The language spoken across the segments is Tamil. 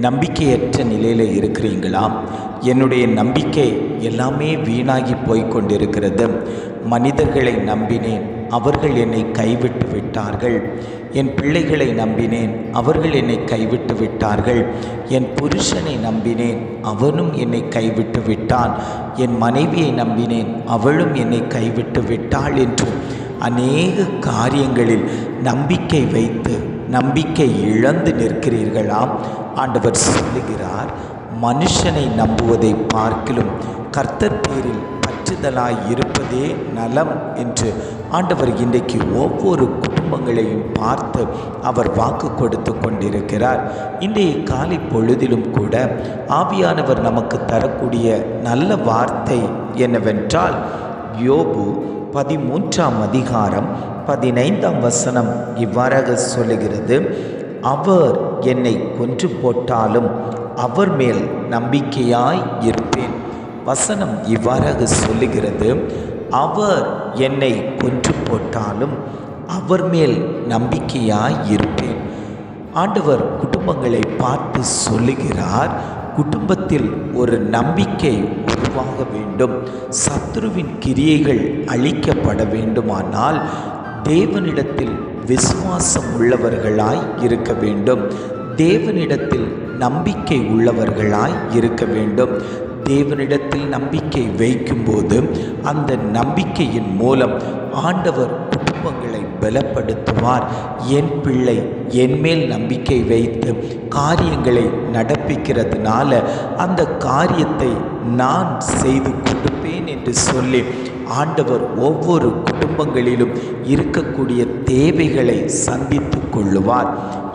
நம்பிக்கையற்ற நிலையில் இருக்கிறீங்களா? என்னுடைய நம்பிக்கை எல்லாமே வீணாகி போய்கொண்டிருக்கிறது மனிதர்களை நம்பினேன் அவர்கள் என்னை கைவிட்டு விட்டார்கள். என் பிள்ளைகளை நம்பினேன் அவர்கள் என்னை கைவிட்டு விட்டார்கள். என் புருஷனை நம்பினேன் அவனும் என்னை கைவிட்டு விட்டான். என் மனைவியை நம்பினேன் அவளும் என்னை கைவிட்டு விட்டாள் என்று அநேக காரியங்களில் நம்பிக்கை வைத்து நம்பிக்கை இழந்து நிற்கிறீர்களாம். ஆண்டவர் சொல்லுகிறார் மனுஷனை நம்புவதை பார்க்கிலும் கர்த்தர் பேரில் பற்றுதலாய் இருப்பதே நலம் என்று ஆண்டவர் இன்றைக்கு ஒவ்வொரு குடும்பங்களையும் பார்த்து அவர் வாக்கு கொடுத்து கொண்டிருக்கிறார். இன்றைய காலை பொழுதிலும் கூட ஆவியானவர் நமக்கு தரக்கூடிய நல்ல வார்த்தை என்னவென்றால் யோபு பதிமூன்றாம் அதிகாரம் பதினைந்தாம் வசனம் இவ்வாறாக சொல்லுகிறது. அவர் என்னை கொன்று போட்டாலும் அவர் மேல் நம்பிக்கையாய் இருப்பேன். வசனம் இவ்வாறாக சொல்லுகிறது. அவர் என்னை கொன்று போட்டாலும் அவர் மேல் நம்பிக்கையாய் இருப்பேன். ஆண்டவர் குடும்பங்களை பார்த்து சொல்லுகிறார். குடும்பத்தில் ஒரு நம்பிக்கை உருவாக வேண்டும். சத்ருவின் கிரியைகள் அழிக்கப்பட வேண்டுமானால் தேவனிடத்தில் விசுவாசம் உள்ளவர்களாய் இருக்க வேண்டும். தேவனிடத்தில் நம்பிக்கை உள்ளவர்களாய் இருக்க வேண்டும். தேவனிடத்தில் நம்பிக்கை வைக்கும்போது அந்த நம்பிக்கையின் மூலம் ஆண்டவர் குடும்பங்களை பலப்படுத்துவார். என் பிள்ளை என் மேல் நம்பிக்கை வைத்து காரியங்களை நடப்பிக்கிறதுனால அந்த காரியத்தை நான் செய்து கொடுப்பேன் என்று சொல்லி ஆண்டவர் ஒவ்வொரு குடும்பங்களிலும் இருக்கக்கூடிய தேவைகளை சந்தித்து கொள்ளுவார்.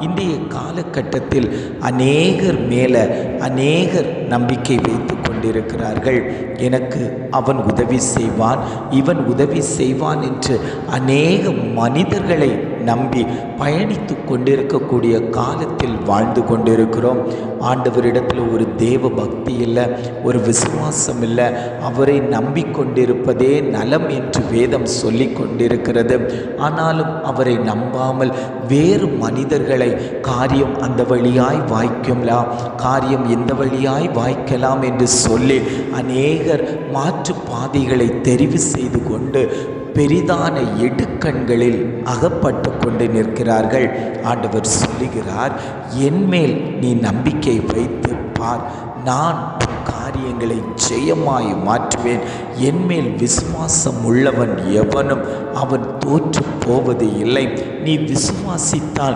இன்றைய காலகட்டத்தில் அநேகர் மேலே அநேகர் நம்பிக்கை வைத்து கொண்டிருக்கிறார்கள். எனக்கு அவன் உதவி செய்வான் இவன் உதவி செய்வான் என்று அநேக மனிதர்களை நம்பி பயணித்து கொண்டிருக்கக்கூடிய காலத்தில் வாழ்ந்து கொண்டிருக்கிறோம். ஆண்டவரிடத்தில் ஒரு தேவ பக்தி இல்லை ஒரு விசுவாசம் இல்லை. அவரை நம்பிக்கொண்டிருப்பதே நலம் என்று வேதம் சொல்லி கொண்டிருக்கிறது. ஆனாலும் அவரை நம்பாமல் வேறு மனிதர்களை காரியம் அந்த வழியாய் வாய்க்கலாம் காரியம் இந்த வழியாய் வாய்க்கலாம் என்று சொல்லி அநேகர் மாற்று பாதைகளை தெரிவு செய்து கொண்டு பெரிதான எடுக்கண்களில் அகப்பட்டு கொண்டு நிற்கிறார்கள். ஆண்டவர் சொல்லுகிறார் என்மேல் நீ நம்பிக்கை வைத்து பார். நான் காரியங்களை ஜெயமாய் மாற்றுவேன். என்மேல் விசுவாசம் உள்ளவன் எவனும் அவன் தோற்று போவது இல்லை. நீ விசுவாசித்தால்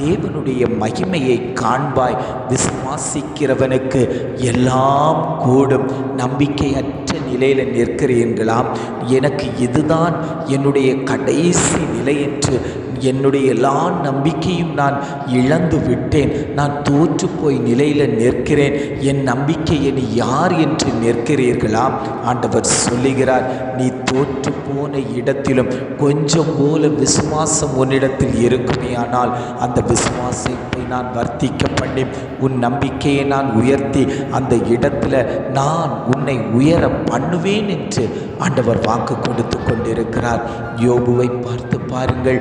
தேவனுடைய மகிமையை காண்பாய். விசுவாசிக்கிறவனுக்கு எல்லாம் கூடும். நம்பிக்கையற்ற நிலையில் நிற்கிறீர்களாம். எனக்கு இதுதான் என்னுடைய கடைசி நிலை என்று என்னுடைய எல்லா நம்பிக்கையும் நான் இழந்து விட்டேன். நான் தோற்று போய் நிலையில் நிற்கிறேன். என் நம்பிக்கையை நீ யார் என்று நிற்கிறீர்களா? ஆண்டவர் சொல்லுகிறார் நீ தோற்று போன இடத்திலும் கொஞ்சம் போல விசுவாசம் உன்னிடத்தில் இருக்குமேயானால் அந்த விசுவாசத்தை நான் வர்த்திக்க பண்ணி உன் நம்பிக்கையை நான் உயர்த்தி அந்த இடத்துல நான் உன்னை உயர பண்ணுவேன் என்று ஆண்டவர் வாக்கு கொடுத்து கொண்டிருக்கிறார். யோபுவை பார்த்து பாருங்கள்.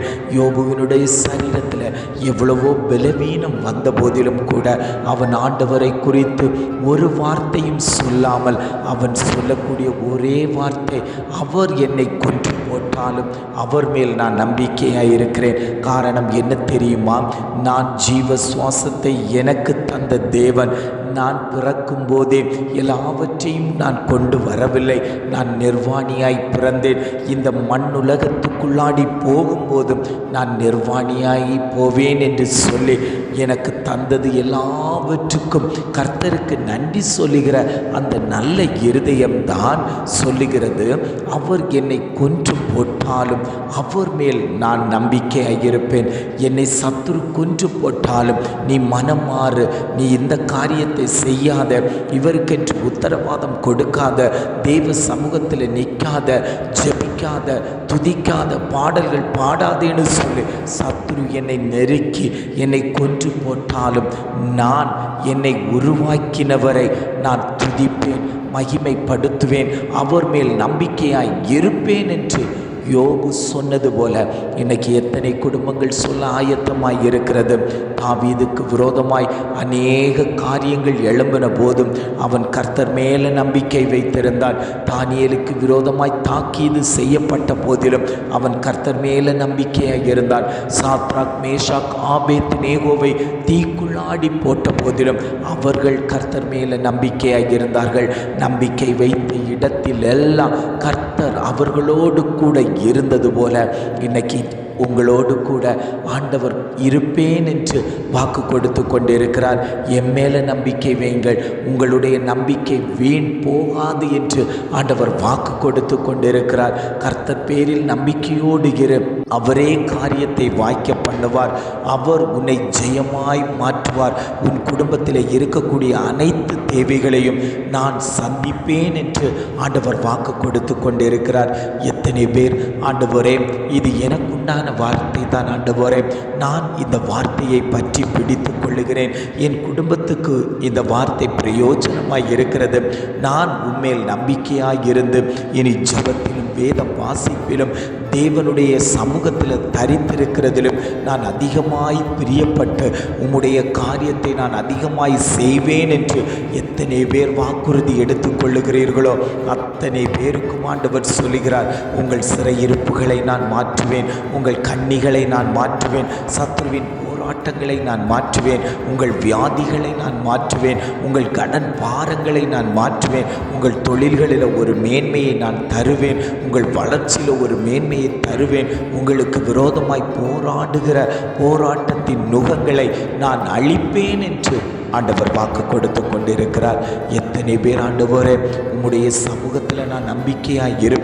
யோபுவினுடைய சரீரத்தில் எவ்வளவோ பலவீனம் வந்த போதிலும் கூட அவன் ஆண்டவரை குறித்து ஒரு வார்த்தையும் சொல்லாமல் அவன் சொல்லக்கூடிய ஒரே வார்த்தை அவர் என்னை கொன்று போட்டாலும் அவர் மேல் நான் நம்பிக்கையாக இருக்கிறேன். காரணம் என்ன தெரியுமா? நான் ஜீவ சுவாசத்தை எனக்கு தந்த தேவன். நான் பிறக்கும் போதே எல்லாவற்றையும் நான் கொண்டு வரவில்லை. நான் நிர்வாணியாய் பிறந்தேன். இந்த மண்ணுலகத்துக்குள்ளாடி போகும்போதும் நான் நிர்வாணியாகி போவேன் என்று சொல்லி எனக்கு தந்தது எல்லாவற்றுக்கும் கர்த்தருக்கு நன்றி சொல்லுகிற அந்த நல்ல இருதயம்தான் சொல்லுகிறது. அவர் என்னை கொன்று போட்டாலும் அவர் மேல் நான் நம்பிக்கையாக இருப்பேன் என்னை சத்துரு கொன்று போட்டாலும் நீ மனம் மாறு நீ இந்த காரியத்தை செய்யாத இவருக்கென்று உத்தரவாதம் கொடுக்காத தெய்வ சமூகத்தில் நிற்காத ஜெப் துதிக்காத பாடல்கள் பாடாதேன்னு சொல்லி. சத்ரு என்னை நெருக்கி என்னை கொன்று போட்டாலும் நான் என்னை உருவாக்கினவரை நான் துதிப்பேன் மகிமைப்படுத்துவேன் அவர் மேல் நம்பிக்கையாய் இருப்பேன் என்று யோபு சொன்னது போல இன்னைக்கு எத்தனை குடும்பங்கள் சொல்ல ஆயத்தமாய் இருக்கிறது? தாவீதுக்கு விரோதமாய் அநேக காரியங்கள் எழும்பின போதும் அவன் கர்த்தர் மேலே நம்பிக்கை வைத்திருந்தான். தானியலுக்கு விரோதமாய் தாக்கீது செய்யப்பட்ட போதிலும் அவன் கர்த்தர் மேலே நம்பிக்கையாக இருந்தான். சாத்ராக் மேஷாக் ஆபேத் நேகோவை தீக்குள்ளாடி போட்ட போதிலும் அவர்கள் கர்த்தர் மேலே நம்பிக்கையாக இருந்தார்கள். நம்பிக்கை வைத்த இடத்தில் எல்லாம் கர்த்தர் அவர்களோடு கூட இருந்தது போல இன்னைக்கு உங்களோடு கூட ஆண்டவர் இருப்பேன் என்று வாக்கு கொடுத்து கொண்டிருக்கிறார். என் மேலே நம்பிக்கை வைங்கள் உங்களுடைய நம்பிக்கை வீண் போகாது என்று ஆண்டவர் வாக்கு கொடுத்து கொண்டிருக்கிறார். கர்த்தர் பேரில் நம்பிக்கையோடு இரு. அவரே காரியத்தை வாய்க்க பண்ணுவார். அவர் உன்னை ஜெயமாய் மாற்றுவார். உன் குடும்பத்தில் இருக்கக்கூடிய அனைத்து தேவைகளையும் நான் சந்திப்பேன் என்று ஆண்டவர் வாக்கு கொடுத்து கொண்டிருக்கிறார். எத்தனை பேர் ஆண்டவரே இது எனக்குண்டான வார்த்தை தான் ஆண்டவரே நான் இந்த வார்த்தையை பற்றி பிடித்து கொள்ளுகிறேன். என் குடும்பத்துக்கு இந்த வார்த்தை பிரயோஜனமாக இருக்கிறது. நான் உண்மையில் நம்பிக்கையாக இருந்து இனி ஜபத்திலும் வேத வாசிப்பிலும் தேவனுடைய சமூகத்தில் தரித்திருக்கிறதிலும் நான் அதிகமாய் பிரியப்பட்டு உம்முடைய காரியத்தை நான் அதிகமாய் செய்வேன் என்று எத்தனை பேர் வாக்குறுதி எடுத்துக்கொள்ளுகிறீர்களோ அத்தனை பேருக்கும் ஆண்டவர் சொல்லுகிறார் உங்கள் சிறையிருப்புகளை நான் மாற்றுவேன் உங்கள் கண்ணிகளை நான் மாற்றுவேன் சத்ருவின் போராட்டங்களை நான் மாற்றுவேன். உங்கள் வியாதிகளை நான் மாற்றுவேன். உங்கள் கடன் பாரங்களை நான் மாற்றுவேன். உங்கள் தொழில்களில் ஒரு மேன்மையை நான் தருவேன். உங்கள் வளர்ச்சியில் ஒரு மேன்மையை தருவேன். உங்களுக்கு விரோதமாய் போராடுகிற போராட்டத்தின் நுகங்களை நான் அழிப்பேன் என்று ஆண்டவர் வாக்கு கொடுத்து கொண்டிருக்கிறார். எத்தனை பேர் ஆண்டவரே உங்களுடைய சமூகத்தில் நான் நம்பிக்கையாக இருப்பேன்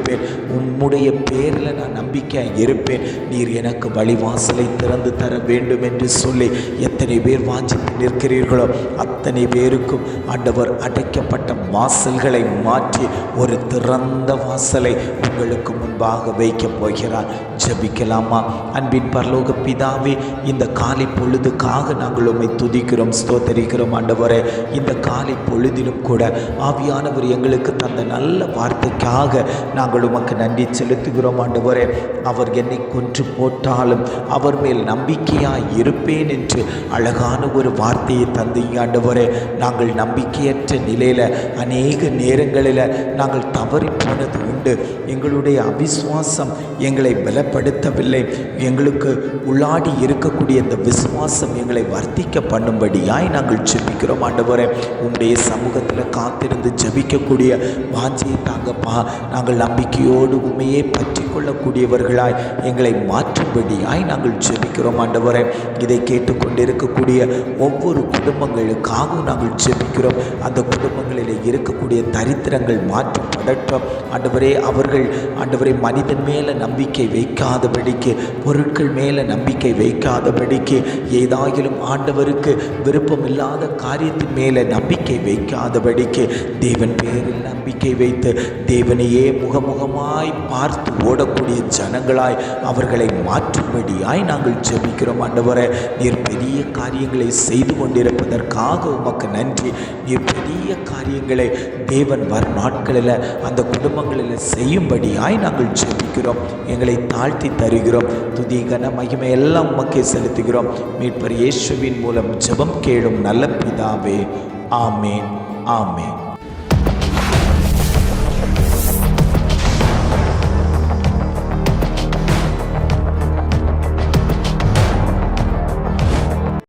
உம்முடைய பேரில் நான் நம்பிக்கையாக இருப்பேன். நீர் எனக்கு வழிவாசலை திறந்து தர வேண்டும் என்று சொல்லி எத்தனை பேர் வாஞ்சித்து நிற்கிறீர்களோ அத்தனை பேருக்கும் ஆண்டவர் அடைக்கப்பட்ட வாசல்களை மாற்றி ஒரு திறந்த வாசலை உங்களுக்கு முன்பாக வைக்கப் போகிறார். ஜபிக்கலாமா? அன்பின் பரலோக பிதாவே இந்த காலை பொழுதுக்காக நாங்கள் உம்மை துதிக்கிறோம் ஸ்தோத்தரிக்கிறோம் ஆண்டவரே. இந்த காலை பொழுதிலும் கூட ஆவியானவர் எங்களுக்கு தந்த நல்ல வார்த்தைக்காக நாங்கள் உமக்கு நன்றி செலுத்துகிறோம் ஆண்டவரே. அவர் என்னை கொன்று போட்டாலும் அவர் மேல் நம்பிக்கையாய் இருப்பேன் என்று அழகான ஒரு வார்த்தையை தந்தீங்க ஆண்டவரே. நாங்கள் நம்பிக்கையற்ற நிலையில் அநேக நேரங்களில் நாங்கள் தவறி போனது உண்டு. எங்களுடைய அவிசுவாசம் எங்களை பலப்படுத்தவில்லை. எங்களுக்கு உள்ளாடி இருக்கக்கூடிய இந்த விசுவாசம் எங்களை வர்த்திக்க பண்ணும்படியாய் நாங்கள் ஜெபிக்கிறோம் ஆண்டவரே. உங்களுடைய சமூகத்தில் காத்திருந்து ஜெபிக்கக்கூடிய வாஞ்சியை தாங்கப்பா. நாங்கள் நம்பிக்கையோடு உண்மையை பற்றி கொள்ளக்கூடியவர்களாய் எங்களை மாற்றும்படியாய் நாங்கள் ஜெபிக்கிறோம் ஆண்டவரே. இதை இருக்கக்கூடிய ஒவ்வொரு குடும்பங்களுக்காகவும் நாங்கள் ஜெபிக்கிறோம். அந்த குடும்பங்களில் இருக்கக்கூடிய தரித்திரங்கள் மாற்றி மாற்றப்படட்டும் ஆண்டவரே அவர்கள் ஆண்டவரே மனிதன் மேலே நம்பிக்கை வைக்காதபடிக்கு பொருட்கள் மேலே நம்பிக்கை வைக்காதபடிக்கு ஏதாயிலும் ஆண்டவருக்கு விருப்பம் இல்லாத காரியத்தின் மேலே நம்பிக்கை வைக்காதபடிக்கு தேவன் பேரில் நம்பிக்கை வைத்து தேவனையே முகமுகமாய் பார்த்து ஓடக்கூடிய ஜனங்களாய் அவர்களை மாற்றும்படியாய் நாங்கள் ஜெபிக்கிறோம். ஆண்டவரே நீர் பெரிய காரியங்களை செய்து கொண்டிருப்பதற்காக உமக்கு நன்றி. நீ பெரிய காரியங்களை தேவன் வரும் நாட்களில் அந்த குடும்பங்களில் செய்யும்படியாய் நாங்கள் ஜெபிக்கிறோம். எங்களை தாழ்த்தி தருகிறோம். துதி கன மகிமை எல்லாம் உமக்கே செலுத்துகிறோம். மீட்பர் இயேசுவின் மூலம் ஜெபம் கேளும் நல்ல பிதாவே. ஆமேன். ஆமேன்.